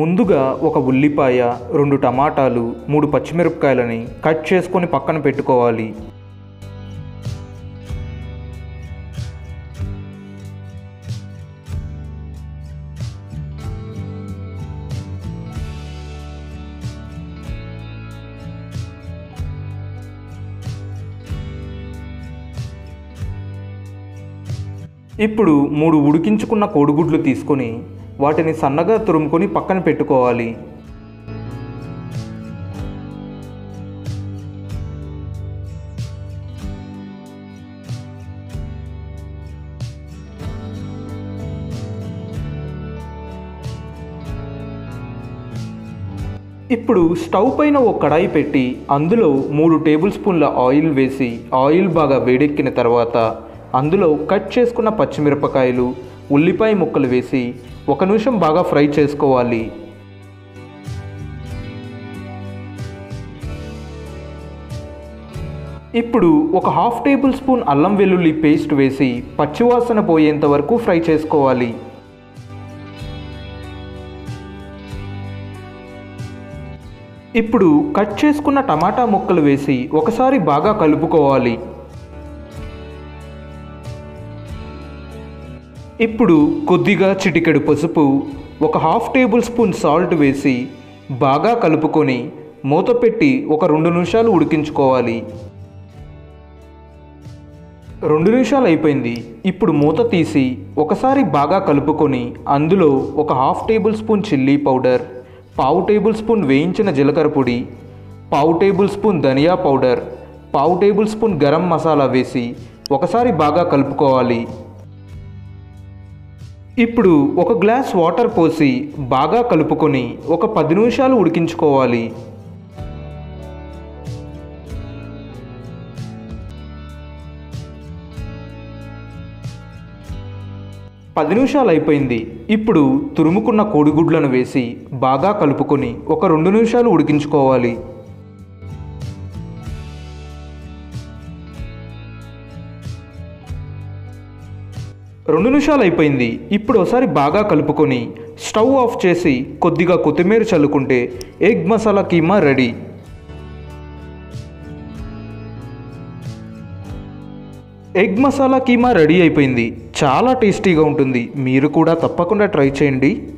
ముందుగా ఒక ఉల్లిపాయ రెండు టమాటాలు మూడు పచ్చిమిరపకాయలని కట్ చేసుకొని పక్కన పెట్టుకోవాలి. ఇప్పుడు మూడు ఉడికించుకున్న కోడిగుడ్లు తీసుకొని వాటిని సన్నగా తురుముకొని పక్కన పెట్టుకోవాలి. ఇప్పుడు స్టవ్ పైన ఒక కడాయి పెట్టి అందులో మూడు టేబుల్ స్పూన్ల ఆయిల్ వేసి ఆయిల్ బాగా వేడెక్కిన తర్వాత అందులో కట్ చేసుకున్న పచ్చిమిరపకాయలు ఉల్లిపాయ ముక్కలు వేసి ఒక నిమిషం బాగా ఫ్రై చేసుకోవాలి. ఇప్పుడు ఒక హాఫ్ టేబుల్ స్పూన్ అల్లం వెల్లుల్లి పేస్ట్ వేసి పచ్చివాసన పోయేంత వరకు ఫ్రై చేసుకోవాలి. ఇప్పుడు కట్ చేసుకున్న టమాటా ముక్కలు వేసి ఒకసారి బాగా కలుపుకోవాలి. ఇప్పుడు కొద్దిగా చిటికెడు పసుపు ఒక హాఫ్ టేబుల్ స్పూన్ సాల్ట్ వేసి బాగా కలుపుకొని మూత పెట్టి ఒక రెండు నిమిషాలు ఉడికించుకోవాలి. రెండు నిమిషాలు అయిపోయింది. ఇప్పుడు మూత తీసి ఒకసారి బాగా కలుపుకొని అందులో ఒక half table spoon chilli powder పావు టేబుల్ స్పూన్ వేయించిన జీలకర్ర పొడి పావు టేబుల్ స్పూన్ ధనియా పౌడర్ పావు టేబుల్ స్పూన్ గరం మసాలా వేసి ఒకసారి బాగా కలుపుకోవాలి. ఇప్పుడు ఒక గ్లాస్ వాటర్ పోసి బాగా కలుపుకొని ఒక పది నిమిషాలు ఉడికించుకోవాలి. పది నిమిషాలు అయిపోయింది. ఇప్పుడు తురుముకున్న కోడిగుడ్లను వేసి బాగా కలుపుకొని ఒక రెండు నిమిషాలు ఉడికించుకోవాలి. రెండు నిమిషాలు అయిపోయింది ఇప్పుడు ఒకసారి బాగా కలుపుకొని స్టవ్ ఆఫ్ చేసి కొద్దిగా కొత్తిమీర చల్లుకుంటే egg masala keema ready. Egg masala keema ready అయిపోయింది. చాలా టేస్టీగా ఉంటుంది. మీరు కూడా తప్పకుండా ట్రై చేయండి.